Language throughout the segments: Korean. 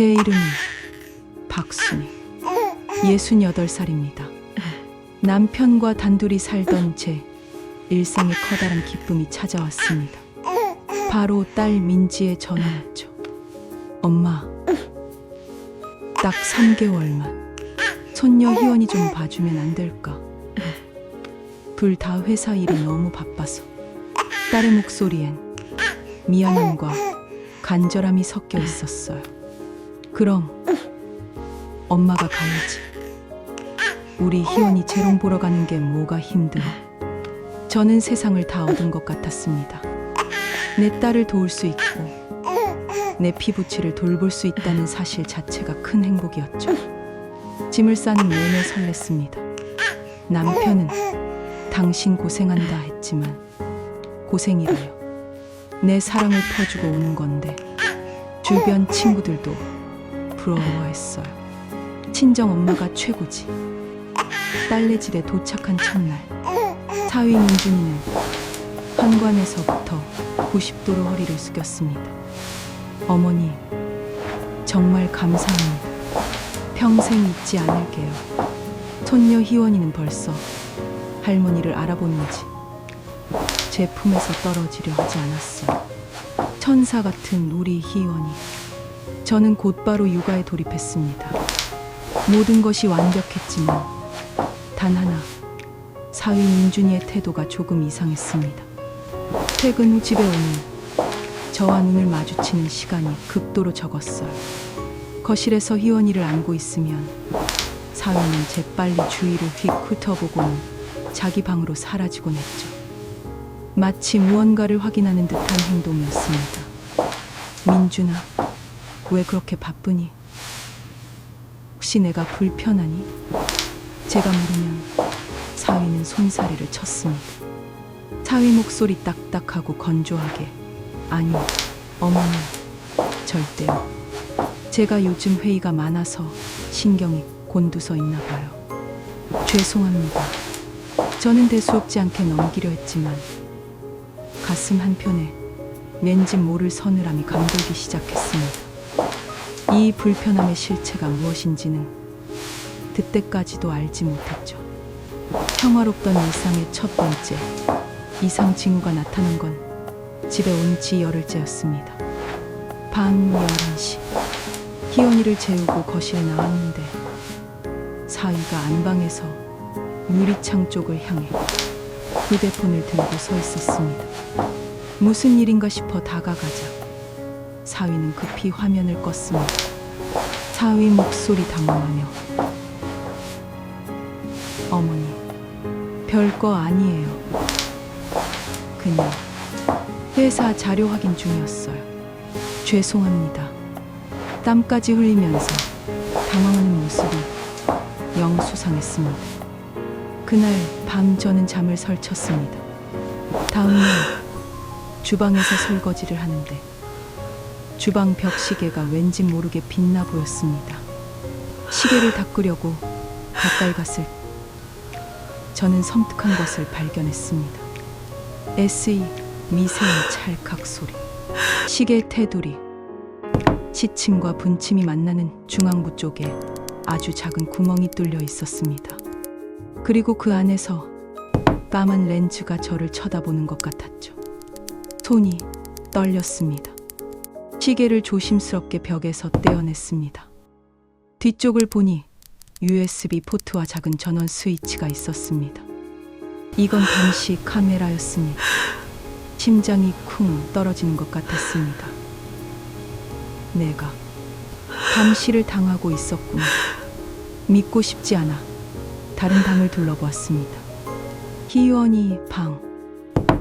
제 이름은 박순희. 68살입니다. 남편과 단둘이 살던 제 일상에 커다란 기쁨이 찾아왔습니다. 바로 딸 민지의 전화였죠. 엄마, 딱 3개월만 손녀 희원이 좀 봐주면 안 될까? 둘 다 회사 일이 너무 바빠서 딸의 목소리엔 미안함과 간절함이 섞여 있었어요. 그럼 엄마가 가야지. 우리 희원이 재롱 보러 가는 게 뭐가 힘들어. 저는 세상을 다 얻은 것 같았습니다. 내 딸을 도울 수 있고 내 피부치를 돌볼 수 있다는 사실 자체가 큰 행복이었죠. 짐을 싸는 내내 설렜습니다. 남편은 당신 고생한다 했지만 고생이라요. 내 사랑을 퍼주고 오는 건데 주변 친구들도 부러워했어요. 친정 엄마가 최고지. 딸네 집에 도착한 첫날 사위 민준이는 현관에서부터 90도로 허리를 숙였습니다. 어머니 정말 감사합니다. 평생 잊지 않을게요. 손녀 희원이는 벌써 할머니를 알아보는지 제 품에서 떨어지려 하지 않았어요. 천사 같은 우리 희원이. 저는 곧바로 육아에 돌입했습니다. 모든 것이 완벽했지만 단 하나 사위 민준이의 태도가 조금 이상했습니다. 퇴근 후 집에 오는 저와 눈을 마주치는 시간이 극도로 적었어요. 거실에서 희원이를 안고 있으면 사위는 재빨리 주위를 휙 훑어보고는 자기 방으로 사라지곤 했죠. 마치 무언가를 확인하는 듯한 행동이었습니다. 민준아, 왜 그렇게 바쁘니? 혹시 내가 불편하니? 제가 물으면 사위는 손사래를 쳤습니다. 사위 목소리 딱딱하고 건조하게 아니요, 어머니, 절대요. 제가 요즘 회의가 많아서 신경이 곤두서 있나 봐요. 죄송합니다. 저는 대수롭지 않게 넘기려 했지만 가슴 한편에 왠지 모를 서늘함이 감돌기 시작했습니다. 이 불편함의 실체가 무엇인지는 그때까지도 알지 못했죠. 평화롭던 일상의 첫 번째 이상 징후가 나타난 건 집에 온 지 열흘째였습니다. 밤 11시 희원이를 재우고 거실에 나왔는데 사위가 안방에서 유리창 쪽을 향해 휴대폰을 들고 서 있었습니다. 무슨 일인가 싶어 다가가자 사위는 급히 화면을 껐습니다. 사위 목소리 당황하며 어머니 별거 아니에요. 그냥 회사 자료 확인 중이었어요. 죄송합니다. 땀까지 흘리면서 당황하는 모습이 영 수상했습니다. 그날 밤 저는 잠을 설쳤습니다. 다음날 주방에서 설거지를 하는데 주방 벽 시계가 왠지 모르게 빛나 보였습니다. 시계를 닦으려고 가까이 갔을 때 저는 섬뜩한 것을 발견했습니다. SE 미세한 찰칵 소리. 시계 테두리. 시침과 분침이 만나는 중앙부 쪽에 아주 작은 구멍이 뚫려 있었습니다. 그리고 그 안에서 까만 렌즈가 저를 쳐다보는 것 같았죠. 손이 떨렸습니다. 시계를 조심스럽게 벽에서 떼어냈습니다. 뒤쪽을 보니 USB 포트와 작은 전원 스위치가 있었습니다. 이건 감시 카메라였습니다. 심장이 쿵 떨어지는 것 같았습니다. 내가 감시를 당하고 있었구나. 믿고 싶지 않아 다른 방을 둘러보았습니다. 희원이 방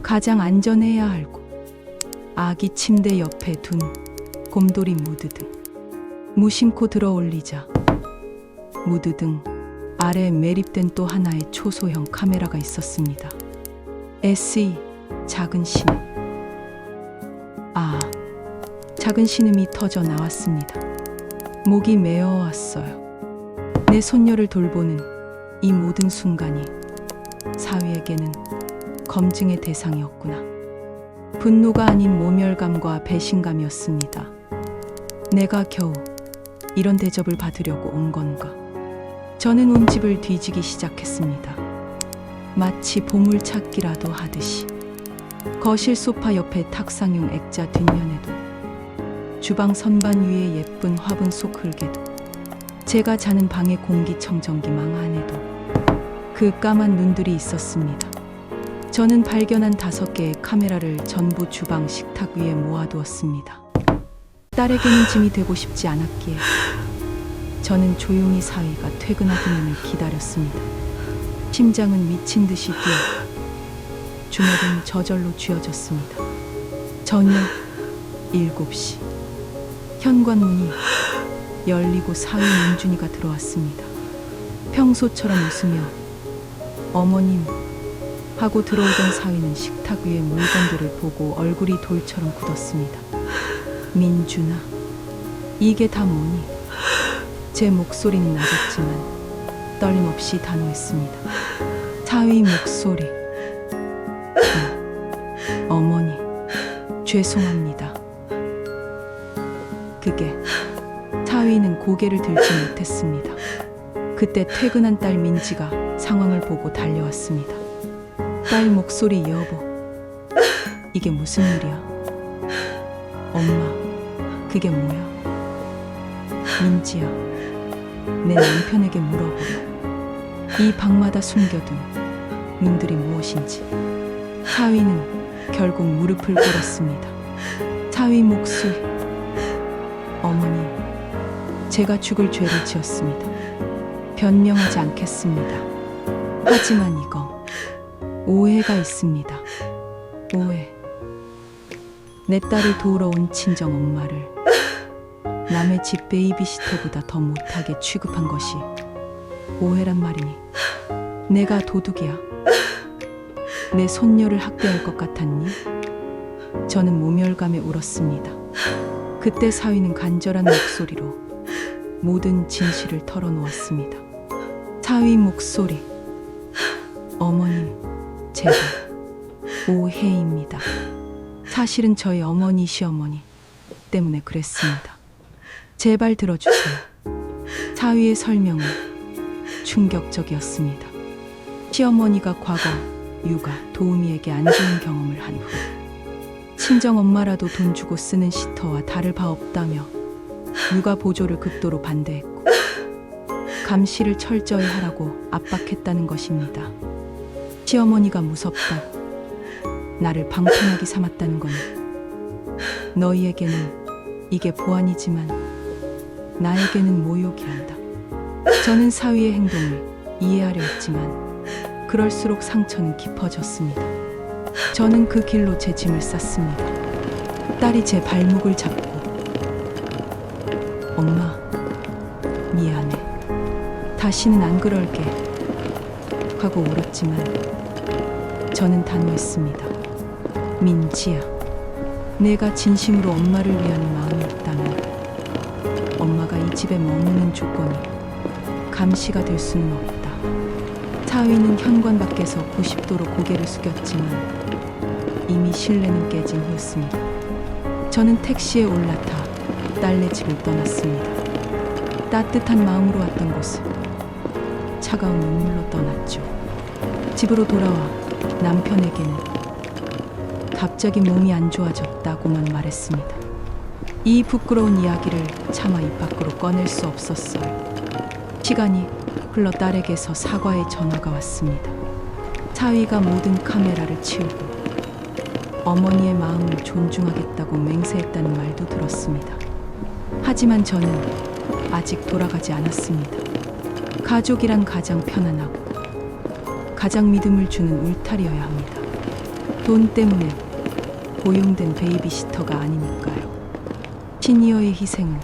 가장 안전해야 알고 아기 침대 옆에 둔 곰돌이 무드 등 무심코 들어올리자 무드 등 아래 매립된 또 하나의 초소형 카메라가 있었습니다. SE 작은 신음 아 작은 신음이 터져 나왔습니다. 목이 메어왔어요. 내 손녀를 돌보는 이 모든 순간이 사위에게는 검증의 대상이었구나. 분노가 아닌 모멸감과 배신감이었습니다. 내가 겨우 이런 대접을 받으려고 온 건가? 저는 온 집을 뒤지기 시작했습니다. 마치 보물찾기라도 하듯이. 거실 소파 옆에 탁상용 액자 뒷면에도 주방 선반 위에 예쁜 화분 속 흙에도 제가 자는 방의 공기청정기 망 안에도 그 까만 눈들이 있었습니다. 저는 발견한 다섯 개의 카메라를 전부 주방 식탁 위에 모아두었습니다. 딸에게는 짐이 되고 싶지 않았기에 저는 조용히 사위가 퇴근하기만을 기다렸습니다. 심장은 미친 듯이 뛰어 주먹은 저절로 쥐어졌습니다. 저녁 7시 현관문이 열리고 사위 민준이가 들어왔습니다. 평소처럼 웃으며 어머님 하고 들어오던 사위는 식탁 위의 물건들을 보고 얼굴이 돌처럼 굳었습니다. 민준아, 이게 다 뭐니? 제 목소리는 낮았지만 떨림없이 단호했습니다. 사위 목소리. 네, 어머니, 죄송합니다. 그게 사위는 고개를 들지 못했습니다. 그때 퇴근한 딸 민지가 상황을 보고 달려왔습니다. 딸 목소리 여보. 이게 무슨 일이야? 엄마, 그게 뭐야? 민지야, 내 남편에게 물어보라. 이 방마다 숨겨둔 눈들이 무엇인지. 사위는 결국 무릎을 꿇었습니다. 사위 목소리. 어머니, 제가 죽을 죄를 지었습니다. 변명하지 않겠습니다. 하지만 이거 오해가 있습니다. 오해. 내 딸을 도우러 온 친정 엄마를 남의 집 베이비시터보다 더 못하게 취급한 것이 오해란 말이니 내가 도둑이야. 내 손녀를 학대할 것 같았니? 저는 모멸감에 울었습니다. 그때 사위는 간절한 목소리로 모든 진실을 털어놓았습니다. 사위 목소리. 어머님, 제가 오해입니다. 사실은 저희 어머니 시어머니 때문에 그랬습니다. 제발 들어주세요. 사위의 설명은 충격적이었습니다. 시어머니가 과거 육아 도우미에게 안 좋은 경험을 한 후 친정 엄마라도 돈 주고 쓰는 시터와 다를 바 없다며 육아 보조를 극도로 반대했고 감시를 철저히 하라고 압박했다는 것입니다. 시어머니가 무섭다. 나를 방편하게 삼았다는 건 너희에게는 이게 보안이지만 나에게는 모욕이란다. 저는 사위의 행동을 이해하려 했지만 그럴수록 상처는 깊어졌습니다. 저는 그 길로 제 짐을 쌌습니다. 딸이 제 발목을 잡고 엄마 미안해. 다시는 안 그럴게. 하고 울었지만 저는 단호했습니다. 민지야, 내가 진심으로 엄마를 위한 마음이 있다면 엄마가 이 집에 머무는 조건이 감시가 될 수는 없다. 사위는 현관 밖에서 90도로 고개를 숙였지만 이미 신뢰는 깨진 후였습니다. 저는 택시에 올라타 딸네 집을 떠났습니다. 따뜻한 마음으로 왔던 곳을 차가운 눈물로 떠났죠. 집으로 돌아와 남편에게는 갑자기 몸이 안 좋아졌다고만 말했습니다. 이 부끄러운 이야기를 차마 입 밖으로 꺼낼 수 없었어요. 시간이 흘러 딸에게서 사과의 전화가 왔습니다. 사위가 모든 카메라를 치우고 어머니의 마음을 존중하겠다고 맹세했다는 말도 들었습니다. 하지만 저는 아직 돌아가지 않았습니다. 가족이란 가장 편안하고 가장 믿음을 주는 울타리여야 합니다. 돈 때문에 고용된 베이비시터가 아니니까요. 시니어의 희생은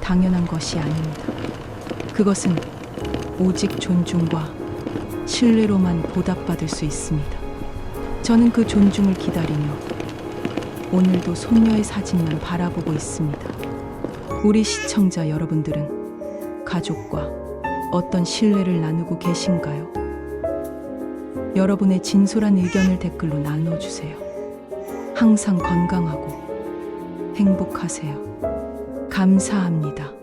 당연한 것이 아닙니다. 그것은 오직 존중과 신뢰로만 보답받을 수 있습니다. 저는 그 존중을 기다리며 오늘도 손녀의 사진만 바라보고 있습니다. 우리 시청자 여러분들은 가족과 어떤 신뢰를 나누고 계신가요? 여러분의 진솔한 의견을 댓글로 나눠주세요. 항상 건강하고 행복하세요. 감사합니다.